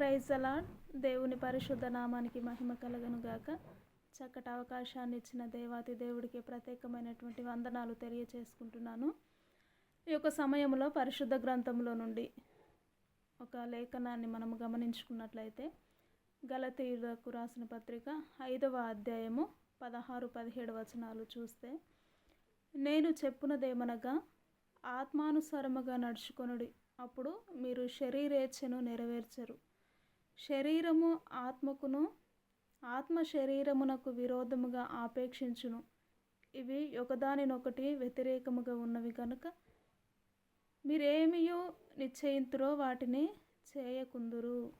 Praise అలా. దేవుని పరిశుద్ధ నామానికి మహిమ కలగను గాక. చక్కటి అవకాశాన్ని ఇచ్చిన దేవాతి దేవుడికి ప్రత్యేకమైనటువంటి వందనాలు తెలియచేసుకుంటున్నాను. ఈ యొక్క సమయంలో పరిశుద్ధ గ్రంథంలో నుండి ఒక లేఖనాన్ని మనము గమనించుకున్నట్లయితే గలతీయులకు రాసిన పత్రిక ఐదవ అధ్యాయము పదహారు పదిహేడు వచనాలు చూస్తే నేను చెప్పునదేమనగా ఆత్మానుసారముగా నడుచుకొనుడి అప్పుడు మీరు శరీరేచ్ఛను నెరవేర్చరు. శరీరము ఆత్మకును ఆత్మ శరీరమునకు విరోధముగా ఆపేక్షించును. ఇవి ఒకదానినొకటి వ్యతిరేకముగా ఉన్నవి కనుక మీరేమియో నిశ్చయింతురో వాటిని చేయకుందురు.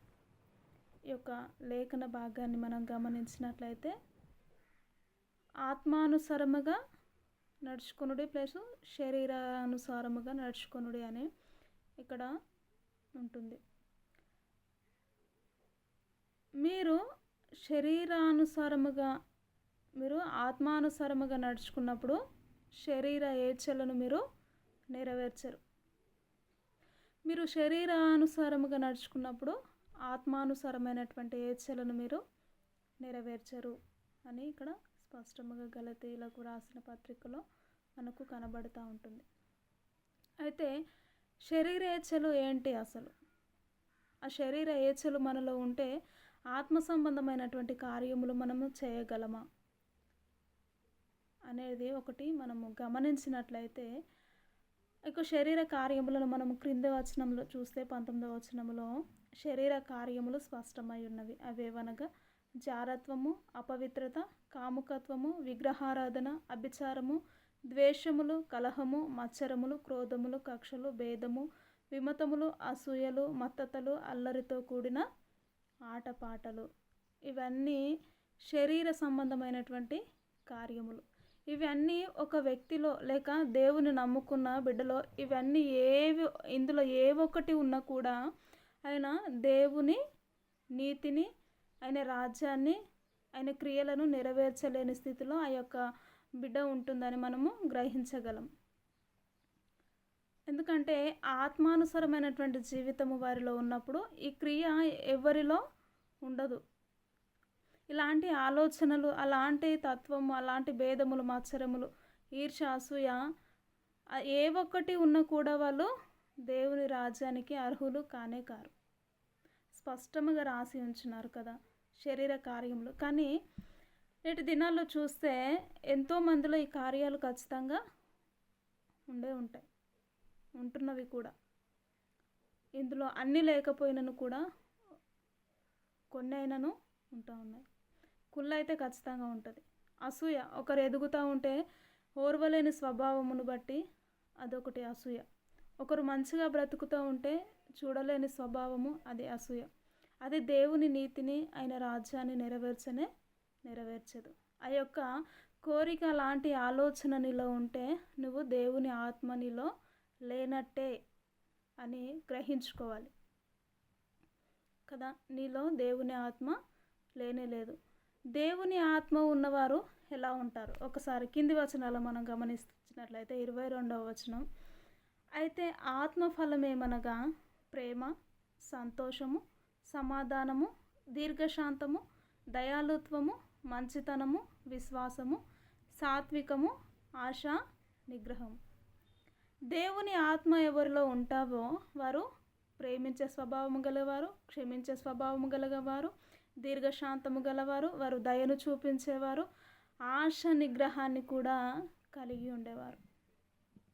ఈ యొక్క లేఖన భాగాన్ని మనం గమనించినట్లయితే ఆత్మానుసారముగా నడుచుకొనుడి ప్లస్ శరీరానుసారముగా నడుచుకొనుడి అని ఇక్కడ ఉంటుంది. మీరు శరీరానుసారముగా మీరు ఆత్మానుసారముగా నడుచుకున్నప్పుడు శరీర ఏచ్ఛలను మీరు నెరవేర్చరు. మీరు శరీరానుసారముగా నడుచుకున్నప్పుడు ఆత్మానుసారమైనటువంటి ఏచ్ఛలను మీరు నెరవేర్చరు అని ఇక్కడ స్పష్టంగా గలతీలకు రాసిన పత్రికలో మనకు కనబడుతూ ఉంటుంది. అయితే శరీర ఏచ్ఛలు ఏంటి అసలు? ఆ శరీర ఏచ్ఛలు మనలో ఉంటే ఆత్మ సంబంధమైనటువంటి కార్యములు మనము చేయగలమా? అనేది ఒకటి మనము గమనించినట్లయితే ఇక శరీర కార్యములను మనము క్రింద వచనంలో చూస్తే పంతొమ్మిదవ వచనంలో శరీర కార్యములు స్పష్టమై ఉన్నవి. అవేవనగా జారత్వము అపవిత్రత కాముకత్వము విగ్రహారాధన అభిచారము ద్వేషములు కలహము మత్సరములు క్రోధములు కక్షలు భేదము విమతములు అసూయలు మత్తతలు అల్లరితో కూడిన ఆటపాటలు. ఇవన్నీ శరీర సంబంధమైనటువంటి కార్యములు. ఇవన్నీ ఒక వ్యక్తిలో లేక దేవుని నమ్ముకున్న బిడ్డలో ఇవన్నీ ఏవి ఇందులో ఏ ఒక్కటి ఉన్నా కూడా ఆయన దేవుని నీతిని ఆయన రాజ్యాన్ని ఆయన క్రియలను నెరవేర్చలేని స్థితిలో ఆ యొక్క బిడ్డ ఉంటుందని మనము గ్రహించగలం. ఎందుకంటే ఆత్మానుసరమైనటువంటి జీవితము వారిలో ఉన్నప్పుడు ఈ క్రియ ఎవరిలో ఉండదు. ఇలాంటి ఆలోచనలు అలాంటి తత్వము అలాంటి భేదములు మత్సరములు ఈర్ష అసూయ ఏ ఒక్కటి ఉన్నా కూడా వాళ్ళు దేవుని రాజ్యానికి అర్హులు కానే కారు. స్పష్టముగా రాసి ఉంచున్నారు కదా శరీర కార్యములు. కానీ నేటి దినాల్లో చూస్తే ఎంతోమందిలో ఈ కార్యాలు ఖచ్చితంగా ఉండే ఉంటాయి. ఉంటున్నవి కూడా. ఇందులో అన్నీ లేకపోయినను కూడా కొన్ని అయినను ఉంటా ఉన్నాయి. కుళ్ళు అయితే ఖచ్చితంగా ఉంటుంది. అసూయ ఒకరు ఎదుగుతూ ఉంటే ఓర్వలేని స్వభావమును బట్టి అదొకటి అసూయ. ఒకరు మంచిగా బ్రతుకుతూ ఉంటే చూడలేని స్వభావము అది అసూయ. అది దేవుని నీతిని ఆయన రాజ్యాన్ని నెరవేర్చనే నెరవేర్చదు. ఆ యొక్క కోరిక లాంటి ఆలోచన నీలో ఉంటే నువ్వు దేవుని ఆత్మ నీలో లేనట్టే అని గ్రహించుకోవాలి. కదా? నీలో దేవుని ఆత్మ లేనే లేదు. దేవుని ఆత్మ ఉన్నవారు ఎలా ఉంటారు? ఒకసారి కింది వచనాలు మనం గమనించినట్లయితే ఇరవై రెండవ వచనం. అయితే ఆత్మఫలం ఏమనగా? ప్రేమ సంతోషము సమాధానము దీర్ఘశాంతము దయాలుత్వము మంచితనము విశ్వాసము సాత్వికము ఆశ నిగ్రహము. దేవుని ఆత్మ ఎవరిలో ఉంటావో వారు ప్రేమించే స్వభావము గలవారు క్షమించే స్వభావము గలవారు దీర్ఘశాంతము గలవారు వారు దయను చూపించేవారు ఆశ నిగ్రహాన్ని కూడా కలిగి ఉండేవారు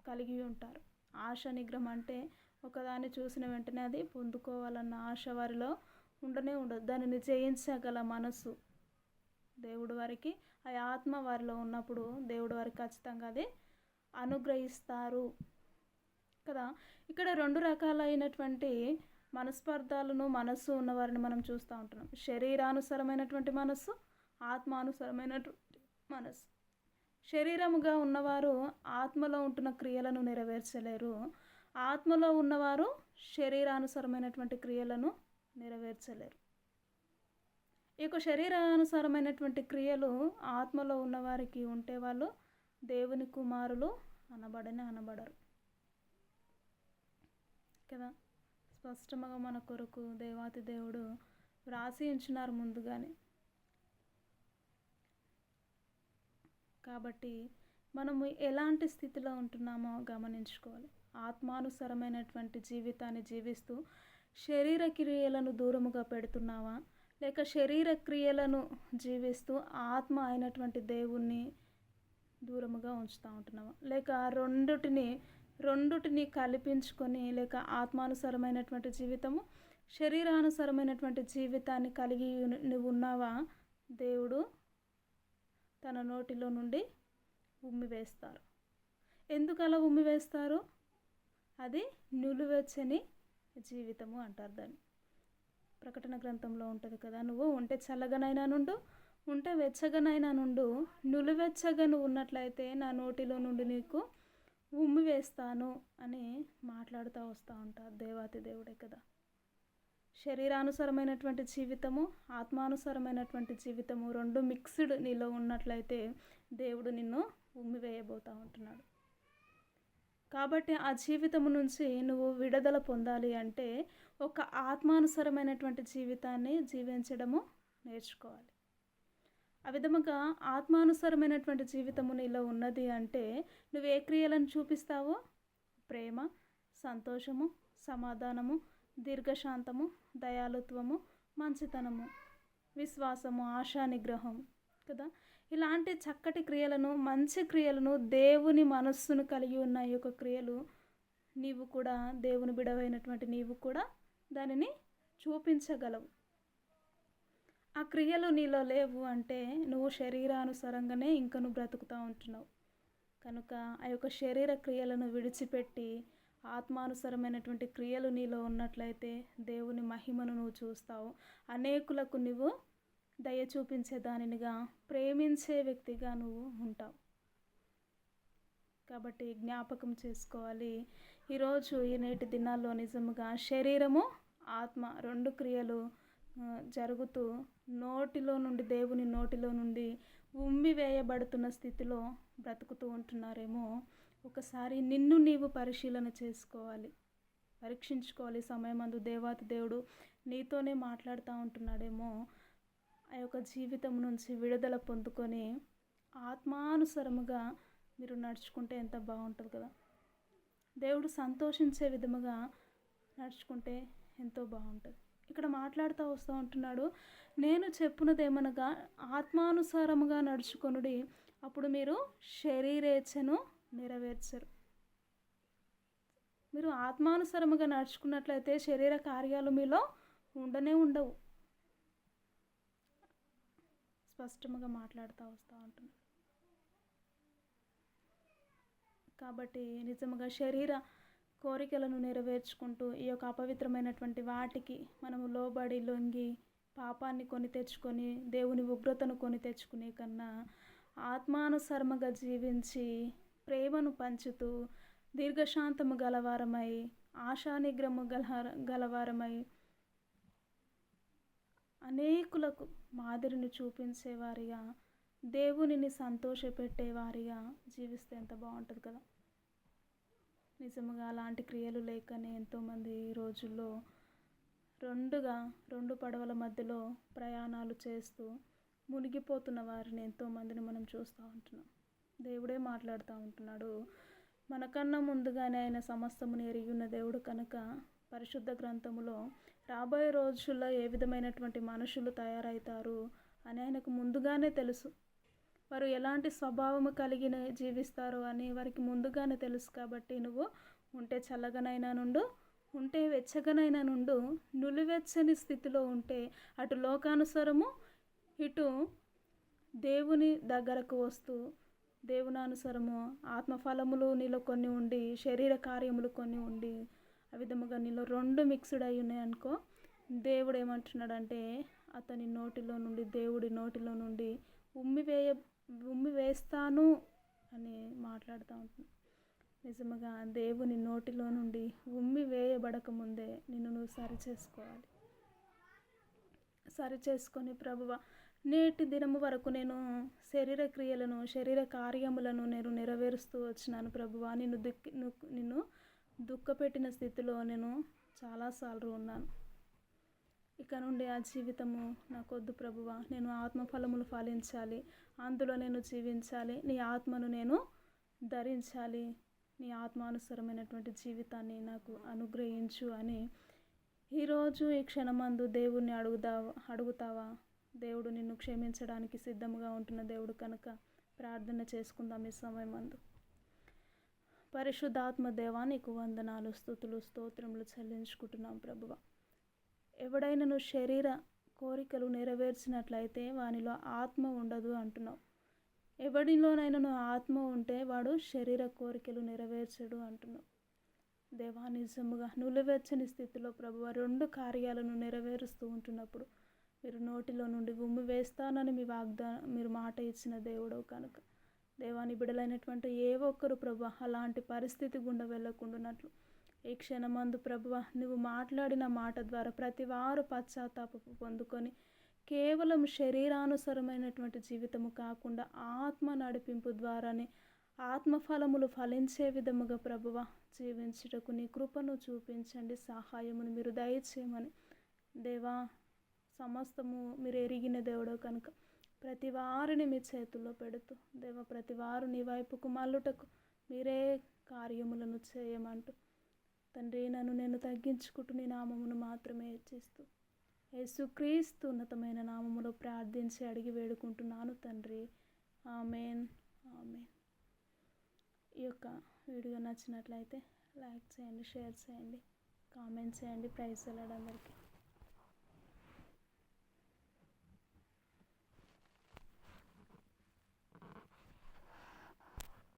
కలిగి ఉంటారు. ఆశ నిగ్రహం అంటే ఒకదాన్ని చూసిన వెంటనే అది పొందుకోవాలన్న ఆశ వారిలో ఉండనే ఉండదు. దానిని జయించగల మనసు దేవుడు వారికి ఆ ఆత్మ వారిలో ఉన్నప్పుడు దేవుడు వారికి ఖచ్చితంగా అది అనుగ్రహిస్తారు. కదా? ఇక్కడ రెండు రకాలైనటువంటి మనస్పర్ధాలను మనస్సు ఉన్నవారిని మనం చూస్తూ ఉంటున్నాం. శరీరానుసరమైనటువంటి మనస్సు ఆత్మానుసరమైనటువంటి మనస్సు. శరీరముగా ఉన్నవారు ఆత్మలో ఉంటున్న క్రియలను నెరవేర్చలేరు. ఆత్మలో ఉన్నవారు శరీరానుసరమైనటువంటి క్రియలను నెరవేర్చలేరు. ఈ యొక్క శరీరానుసారమైనటువంటి క్రియలు ఆత్మలో ఉన్నవారికి ఉంటే వాళ్ళు దేవుని కుమారులు అనబడని అనబడరు. కదా. స్పష్టంగా మన కొరకు దేవాతి దేవుడు వ్రాసి ఉంచినారు ముందుగానే. కాబట్టి మనము ఎలాంటి స్థితిలో ఉంటున్నామో గమనించుకోవాలి. ఆత్మానుసరమైనటువంటి జీవితాన్ని జీవిస్తూ శరీర క్రియలను దూరముగా పెడుతున్నావా? లేక శరీర క్రియలను జీవిస్తూ ఆత్మ అయినటువంటి దేవుణ్ణి దూరముగా ఉంచుతూ ఉంటున్నావా? లేక రెండుటిని రెండుటిని కల్పించుకొని లేక ఆత్మానుసరమైనటువంటి జీవితము శరీరానుసరమైనటువంటి జీవితాన్ని కలిగి నువ్వు ఉన్నావా దేవుడు తన నోటిలో నుండి ఉమ్మి వేస్తారు. ఎందుకు అలా ఉమ్మి వేస్తారు? అది నిలువెచ్చని జీవితము అంటారు దాన్ని. ప్రకటన గ్రంథంలో ఉంటుంది కదా నువ్వు ఉంటే చల్లగనైనా నుండు ఉంటే వెచ్చగనైనా నుండు నులివెచ్చగా నువ్వు ఉన్నట్లయితే నా నోటిలో నుండి నీకు ఉమ్మి వేస్తాను అని మాట్లాడుతూ వస్తూ ఉంటారు దేవాతి దేవుడే కదా. శరీరానుసరమైనటువంటి జీవితము ఆత్మానుసరమైనటువంటి జీవితము రెండు మిక్స్డ్ నీలో ఉన్నట్లయితే దేవుడు నిన్ను ఉమ్మి వేయబోతూ ఉంటున్నాడు. కాబట్టి ఆ జీవితము నుంచి నువ్వు విడుదల పొందాలి అంటే ఒక ఆత్మానుసరమైనటువంటి జీవితాన్ని జీవించడము నేర్చుకోవాలి. ఆ విధముగా ఆత్మానుసరమైనటువంటి జీవితము నీలో ఉన్నది అంటే నువ్వు ఏ క్రియలను చూపిస్తావో? ప్రేమ సంతోషము సమాధానము దీర్ఘశాంతము దయాలుత్వము మంచితనము విశ్వాసము ఆశా నిగ్రహం కదా? ఇలాంటి చక్కటి క్రియలను మంచి క్రియలను దేవుని మనస్సును కలిగి ఉన్న ఈ యొక్క క్రియలు నీవు కూడా దేవుని బిడవైనటువంటి నీవు కూడా దానిని చూపించగలవు. ఆ క్రియలు నీలో లేవు అంటే నువ్వు శరీరానుసారంగానే ఇంకా నువ్వు బ్రతుకుతూ ఉంటున్నావు. కనుక ఆ యొక్క శరీర క్రియలను విడిచిపెట్టి ఆత్మానుసరమైనటువంటి క్రియలు నీలో ఉన్నట్లయితే దేవుని మహిమను నువ్వు చూస్తావు. అనేకులకు నువ్వు దయ చూపించే దానినిగా ప్రేమించే వ్యక్తిగా నువ్వు ఉంటావు. కాబట్టి జ్ఞాపకం చేసుకోవాలి. ఈరోజు ఈ నేటి దినాల్లో నిజముగా శరీరము ఆత్మ రెండు క్రియలు జరుగుతూ నోటిలో నుండి దేవుని నోటిలో నుండి ఉమ్మి వేయబడుతున్న స్థితిలో బ్రతుకుతూ ఉంటున్నారేమో. ఒకసారి నిన్ను నీవు పరిశీలన చేసుకోవాలి. పరీక్షించుకోవాలి. సమయం అందు దేవాతి దేవుడు నీతోనే మాట్లాడుతూ ఉంటున్నాడేమో. ఆ యొక్క జీవితం నుంచి విడుదల పొందుకొని ఆత్మానుసరముగా మీరు నడుచుకుంటే ఎంత బాగుంటుంది కదా. దేవుడు సంతోషించే విధముగా నడుచుకుంటే ఎంతో బాగుంటుంది. ఇక్కడ మాట్లాడుతూ వస్తూ ఉంటున్నాడు. నేను చెప్పునదేమనగా ఆత్మానుసారముగా నడుచుకొనుడి అప్పుడు మీరు శరీరేచ్ఛను నెరవేర్చరు. మీరు ఆత్మానుసారముగా నడుచుకున్నట్లయితే శరీర కార్యాలు మీలో ఉండనే ఉండవు. స్పష్టంగా మాట్లాడుతూ వస్తూ ఉంటున్నాడు. కాబట్టి నిజముగా శరీర కోరికలను నెరవేర్చుకుంటూ ఈ యొక్క అపవిత్రమైనటువంటి వాటికి మనము లోబడి లొంగి పాపాన్ని కొని తెచ్చుకొని దేవుని ఉగ్రతను కొని తెచ్చుకునే కన్నా ఆత్మానుసర్మగా జీవించి ప్రేమను పంచుతూ దీర్ఘశాంతము గలవారమై ఆశానిగ్రము గల గలవారమై అనేకులకు మాదిరిని చూపించేవారిగా దేవునిని సంతోషపెట్టేవారిగా జీవిస్తే ఎంత బాగుంటుంది కదా. నిజముగా అలాంటి క్రియలు లేకనే ఎంతోమంది ఈ రోజుల్లో రెండుగా రెండు పడవల మధ్యలో ప్రయాణాలు చేస్తూ మునిగిపోతున్న వారిని ఎంతోమందిని మనం చూస్తూ ఉంటున్నాం. దేవుడే మాట్లాడుతూ ఉంటున్నాడు. మనకన్నా ముందుగానే ఆయన సమస్తముని ఎరిగి ఉన్న దేవుడు కనుక పరిశుద్ధ గ్రంథములో రాబోయే రోజుల్లో ఏ విధమైనటువంటి మనుషులు తయారవుతారు అని ఆయనకు ముందుగానే తెలుసు. వారు ఎలాంటి స్వభావము కలిగిన జీవిస్తారు అని వారికి ముందుగానే తెలుసు కాబట్టి నువ్వు ఉంటే చల్లగనైనా నుండు ఉంటే వెచ్చగనైనా నుండు నులివెచ్చని స్థితిలో ఉంటే అటు లోకానుసారము ఇటు దేవుని దగ్గరకు వస్తూ దేవునానుసరము ఆత్మఫలములు నీలో కొన్ని ఉండి శరీర కార్యములు కొన్ని ఉండి ఆ విధముగా నీలో రెండు మిక్స్డ్ అయి ఉన్నాయి అనుకో దేవుడు ఏమంటున్నాడంటే అతని నోటిలో నుండి దేవుడి నోటిలో నుండి ఉమ్మి వేయ ఉమ్మి వేస్తాను అని మాట్లాడుతూ ఉంటున్నాను నిజముగా దేవుని నోటిలో నుండి ఉమ్మి వేయబడక ముందే నిన్ను నువ్వు సరి చేసుకోవాలి సరి చేసుకొని ప్రభువ నేటి దినము వరకు నేను శరీర క్రియలను శరీర కార్యములను నేను నెరవేరుస్తూ వచ్చినాను ప్రభువా. నిన్ను దుక్కి నిన్ను దుఃఖపెట్టిన స్థితిలో నేను చాలాసార్లు ఉన్నాను. ఇక నుండి ఆ జీవితము నాకొద్దు ప్రభువ. నేను ఆత్మఫలములు ఫలించాలి. అందులో నేను జీవించాలి. నీ ఆత్మను నేను ధరించాలి. నీ ఆత్మానుసరమైనటువంటి జీవితాన్ని నాకు అనుగ్రహించు అని ఈరోజు ఈ క్షణమందు దేవుణ్ణి అడుగుదావా అడుగుతావా? దేవుడు నిన్ను క్షమించడానికి సిద్ధంగా ఉంటున్న దేవుడు కనుక ప్రార్థన చేసుకుందాం ఈ సమయమందు. పరిశుద్ధాత్మ దేవా నీకు వందనాలు స్థుతులు స్తోత్రములు చెల్లించుకుంటున్నాం ప్రభువ. ఎవడైనను శరీర కోరికలు నెరవేర్చినట్లయితే వానిలో ఆత్మ ఉండదు అంటున్నావు. ఎవడిలోనైనా ఆత్మ ఉంటే వాడు శరీర కోరికలు నెరవేర్చడు అంటున్నావు. దేవా నిజముగా నులివెచ్చని స్థితిలో ప్రభు రెండు కార్యాలను నెరవేరుస్తూ ఉంటున్నప్పుడు మీరు నోటిలో నుండి ఉమ్మి వేస్తానని మీ వాగ్దా మీరు మాట ఇచ్చిన దేవుడు కనుక. దేవాని బిడలైనటువంటి ఏ ఒక్కరు ప్రభు అలాంటి పరిస్థితి గుండా వెళ్ళకుండానట్లు ఈ క్షణమందు ప్రభువ నువ్వు మాట్లాడిన మాట ద్వారా ప్రతి వారు పశ్చాత్తాపపు పొందుకొని కేవలం శరీరానుసరమైనటువంటి జీవితము కాకుండా ఆత్మ నడిపింపు ద్వారానే ఆత్మఫలములు ఫలించే విధముగా ప్రభువ జీవించుటకు నీ కృపను చూపించండి సహాయమును మీరు దయచేయమని. దేవా సమస్తము మీరు ఎరిగిన దేవుడో కనుక ప్రతి వారిని మీ చేతుల్లో పెడుతూ దేవ ప్రతి వారు నీ వైపుకు మల్లుటకు మీరే కార్యములను చేయమంటూ తండ్రి నన్ను నేను తగ్గించుకుంటూ నీ నామమును మాత్రమే హెచ్చిస్తూ యేసుక్రీస్తు ఉన్నతమైన నామములో ప్రార్థించి అడిగి వేడుకుంటున్నాను తండ్రి. ఆమెన్. ఆమెన్. ఈ యొక్క వీడియో నచ్చినట్లయితే లైక్ చేయండి షేర్ చేయండి కామెంట్ చేయండి. ప్రైజ్ వెళ్ళడం అందరికీ.